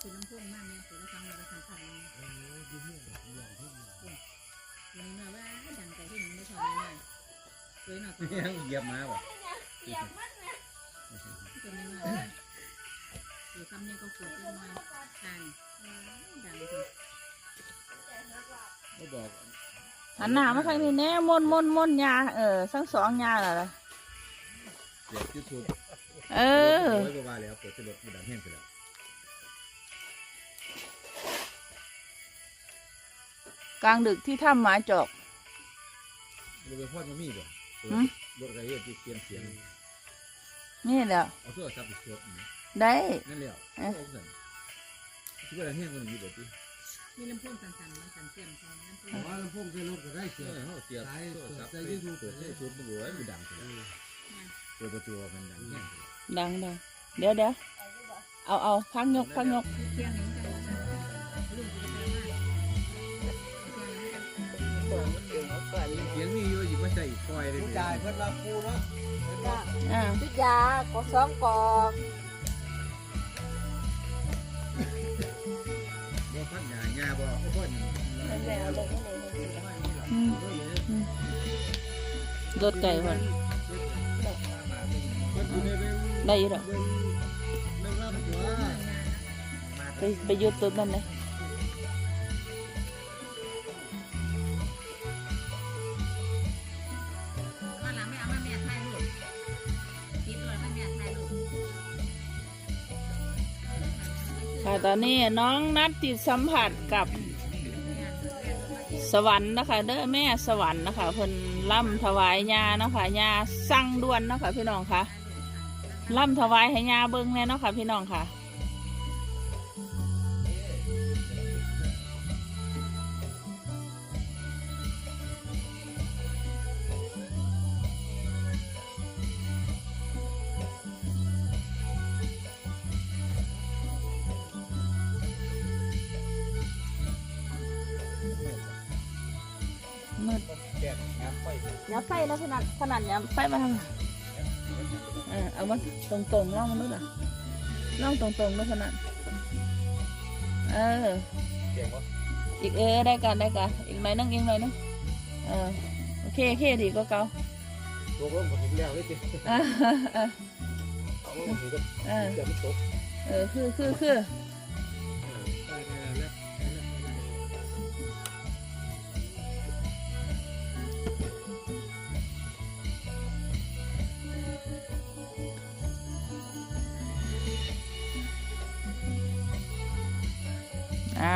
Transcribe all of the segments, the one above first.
คือน้ำพุ่งมากเนี่ยคือเราทำเราทำผ่านเลยอยู่นี่เมื่อว่าดังใจที่หนูไม่ชอบเลยสวยหน่อยยังเหยียบมาบ่เหยียบมันนะตัวนี้หน่อยคือคำนี้ก็ปวดที่มาทานดังเลยบ่บอกหันหน้ามาทางนี้แน่มนมนมนยาเออทั้งสองยาล่ะล่ะเสียบยูทูบเออโอ้ยบ่ว่าแล้วเปิดจะลดมันดังแห้งไปแล้ว กลางดึกที่ถ้ำหมาจอกบ่ไปพอดมามีบ่เออหืม รถอะไรเฮ็ดที่เปลี่ยนเสียงนี่แหละเอาโทรศัพท์ไปเสียบนี่ได้ นั่นแหละเอ๊ะ เอาสั่นคิดว่าดังแห้งกว่านี้บ่ติมีน้ำพุ่งสั่นๆมันสั่นเสียมใช่น้ำพุ่งว่าลำโพงใส่รถก็ได้เอเสียอเฮาเสียบโทรศัพท์ไปเปิดให้ยูทูบมันบ่ให้มันดังไปแล้วเปิดประตูมันดังแห้งไปแล้วดังดังเดี๋ยวเดี๋ยวเอาเอาพักยกพักยกเที่ยงนี้กันลุ ผู้จ่ายเพิ่นรับกูเนาะอ่าพิจากดสองกอกบ่พันหญ้าหญ้าบ่เอาพ่นอืมอืมรถไก่คนเพิ่นอยู่ในเรื่องได้อยี่หรอเรื่องเรื่องรับตัว ไปไปหยุดตัวนั่นเลย ตอนนี้น้องนัดติดสัมผัสกับสวรรค์นะคะ เด้อแม่สวรรค์นะคะเพิ่นล่ำถวายยาเนาะค่ะยาสั่งด่วนเนาะค่ะพี่น้องค่ะล่ำถวายให้ยาเบิ้งแน่เนาะค่ะพี่น้องค่ะ ดแก่น้ำไฟอย่าไฟแล้วขนาดขนาดอย่าไฟมาทางเออเอามาตรงตรงล่องมันนู้นอะล่องตรงตรงๆนู้นขนาดเออเสียงบ่อีกเออได้กันได้กันอีกหน่อยนึงอีกหน่อยนึงเออโอเคโอเคดีก็เก่าตัวผมก็ถึงแล้วเลยสิเออเออเอาผมถือก็เออจะไม่ตกเออคือคือคือ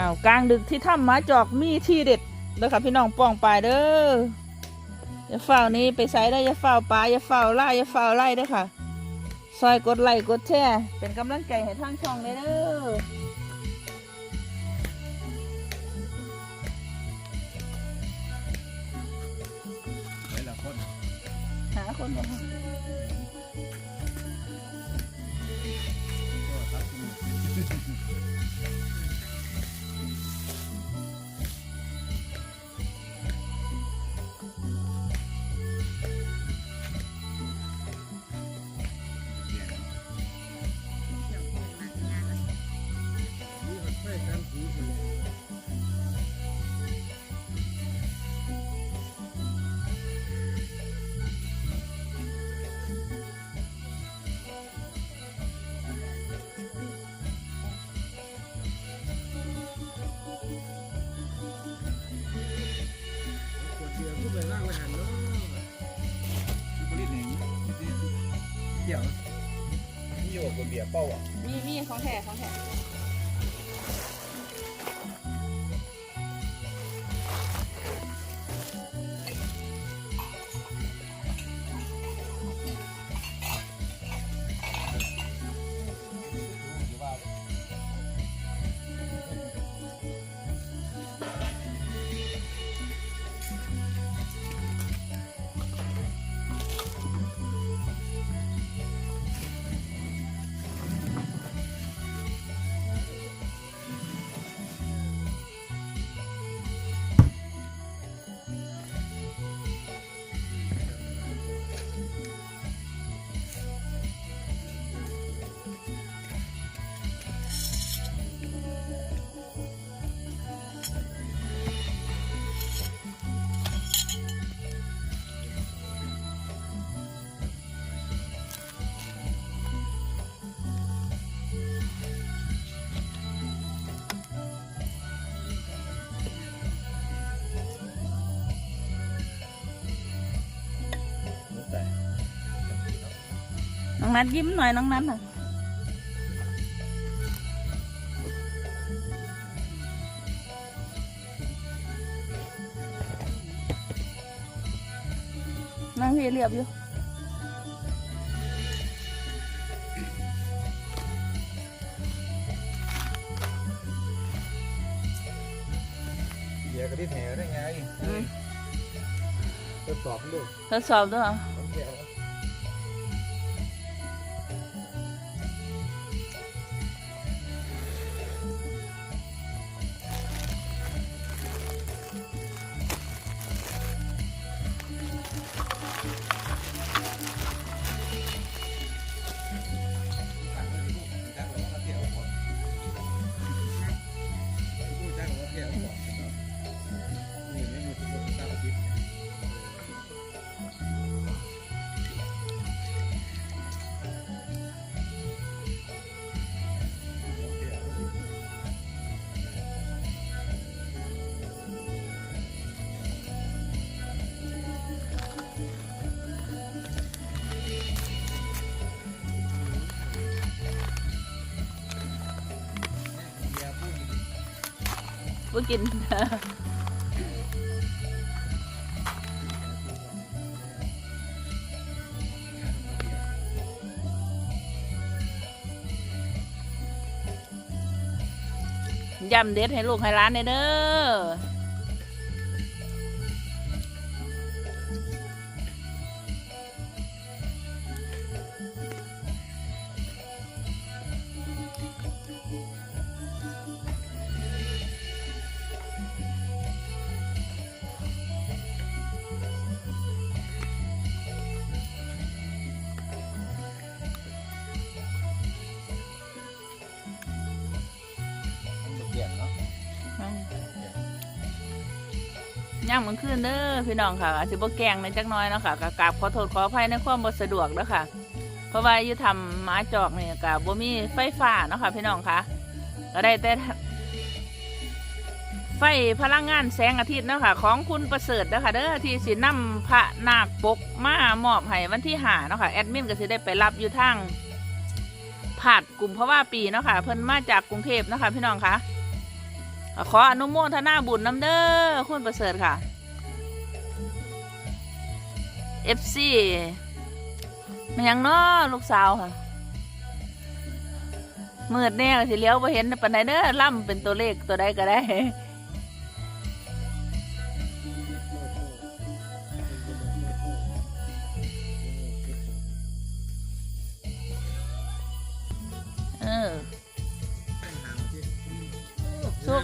าวกลางดึกที่ถ้ำหมาจอกมีที่เด็ดเด้อค่ะพี่น้องป้องปลายเด้ออย่าเฝ้านี้ไปใส่ได้อย่าเฝ้าปลาอย่าเฝ้าไล่อย่าเฝ้าไล่เด้อค่ะ ซอยกดไลค์กดแชร์เป็นกำลังใจให้ทางช่องเลยเด้อคนหาคนบ่ เกี่ยวนี่อยู่กับเบียร์เป้าอะ มีมีของแท้ของแท้ นัดยิ้มหน่อยน้องนัดน่ะนั่งพี่เรียบอยู่เบียร์ก็ได้แถวได้ไงอืมทดสอบดูทดสอบด้วย บ่กินยำเด็ดให้ลูกให้ร้านเด้อ ย่างมันขึ้นเด้อพี่น้องค่ะอาจจะบ่แกงในจักน้อยเนาะค่ะก็กราบขอโทษขออภัยในความบ่สะดวกเด้อค่ะ เพราะว่าอยู่ทำหมาจอกนี่ก็บ่มีไฟฟ้าเนาะค่ะ พี่น้องค่ะก็ได้แต่ไฟพลังงานแสงอาทิตย์เนาะค่ะของคุณประเสริฐเด้อค่ะเด้อที่สินำพระนาคปกมามอบให้วันที่หาเนาะค่ะแอดมินก็สิได้ไปรับอยู่ทางผาดกลุ่มเพราะว่าปีเนาะค่ะเพิ่นมาจากกรุงเทพเนาะค่ะพี่น้องค่ะ ขออนุโมทนาบุญน้ำเด้อคุณประเสริฐค่ะ FC มันยังเนาะลูกสาวค่ะมืดแน่สิเลี้ยวไปเห็นปานในเด้อล่ำเป็นตัวเลขตัวใดก็ได้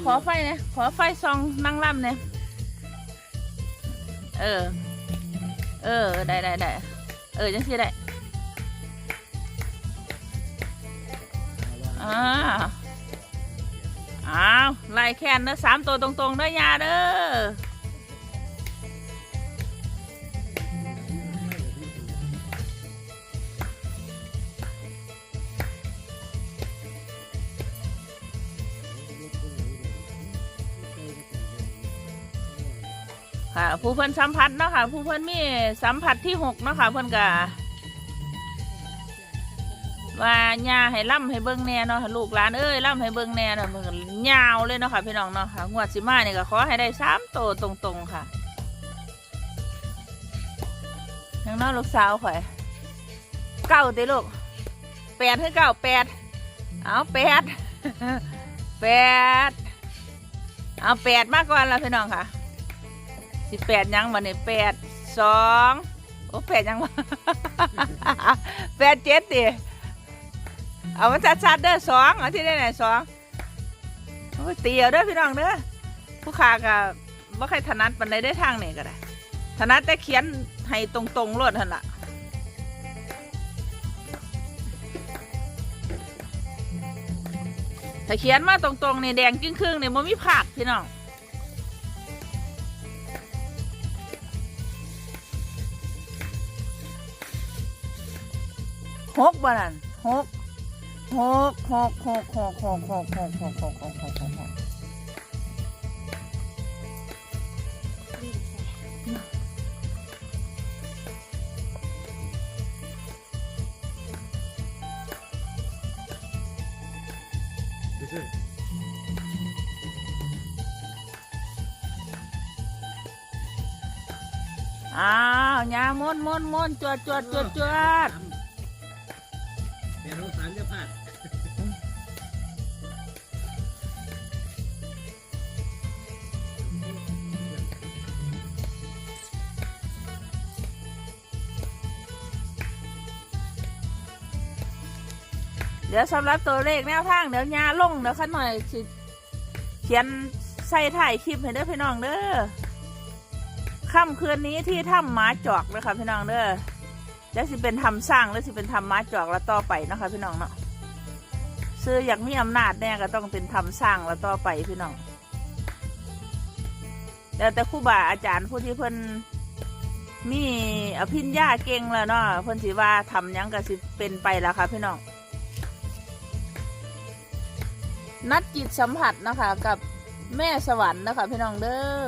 ขอไฟเนี่ยขอไฟซองนั่งล่ำเนี่ยเออ เออ ได้ได้ได้เออจังสิได้อ่าอ้าวไล่แคนเด้อสามตัวตรงๆเด้อยาเด้อ ค่ะ ผู้เพิ่นสัมผัสเนาะค่ะ ผู้เพิ่นมีสัมผัสที่หกเนาะค่ะ เพิ่นก็ว่าย่าให้ล่ำให้เบิ่งแน่เนาะลูกหลานเอ้ยล่ำให้เบิ่งแน่เนาะมันยาวเลยเนาะค่ะพี่น้องเนาะค่ะงวดสิมาเนี่ยก็ขอให้ได้สามโตตรงๆค่ะยังน้อยลูกสาวข่อยเก้าติลูกแปดให้เก้าแปดเอาแปดแปดเอาแปดมากก่อนละพี่น้องค่ะ สิแปดยังวันนี้แปดสองโอ้แปดยังวะแปดเจ็ดดิเอามันชัดๆเด้อสองเอาที่ได้ไหนสองโอ้ยเตียวเด้อพี่น้องเด้อผู้ค้าก็บ่ใครถนัดปันใดได้ทางนี่ก็ได้ถนัดแต่เขียนให้ตรงๆรวดทันละถ้าเขียนมาตรงๆนี่แดงจึ้งครึ่งๆนี่มันมีผักพี่น้อง หกบ่นั่นหกหกหกหกหกหกหกหกหกหกหกหกหกหกอ้าว ยามนมนมนจวดจวดจวดจวด แต่เราสารจะพลาดเดี๋ยวสำหรับตัวเลขแนวทางเดี๋ยวหญ้าลงเดี๋ยวขั้นหน่อยสิเขียนใส่ถ่ายคลิปให้เด้อพี่น้องเด้อค่ำคืนนี้ที่ถ้ำหมาจอกเลยค่ะพี่น้องเด้อ แล้วสิเป็นทำสร้างแล้วสิเป็นทำหมาจอกแล้วต่อไปนะคะพี่น้องเนาะซื้ออยากมีอำนาจแน่ก็ต้องเป็นทำสร้างแล้วต่อไปพี่น้องแล้วแต่ครูบาอาจารย์ผู้ที่เพิ่นมีอภิญญาเก่งแล้วเนาะเพิ่นสิว่าทำหยังก็สิเป็นไปแล้วค่ะพี่น้องนัดจิตสัมผัสนะคะกับแม่สวรรค์นะคะพี่น้องเด้อ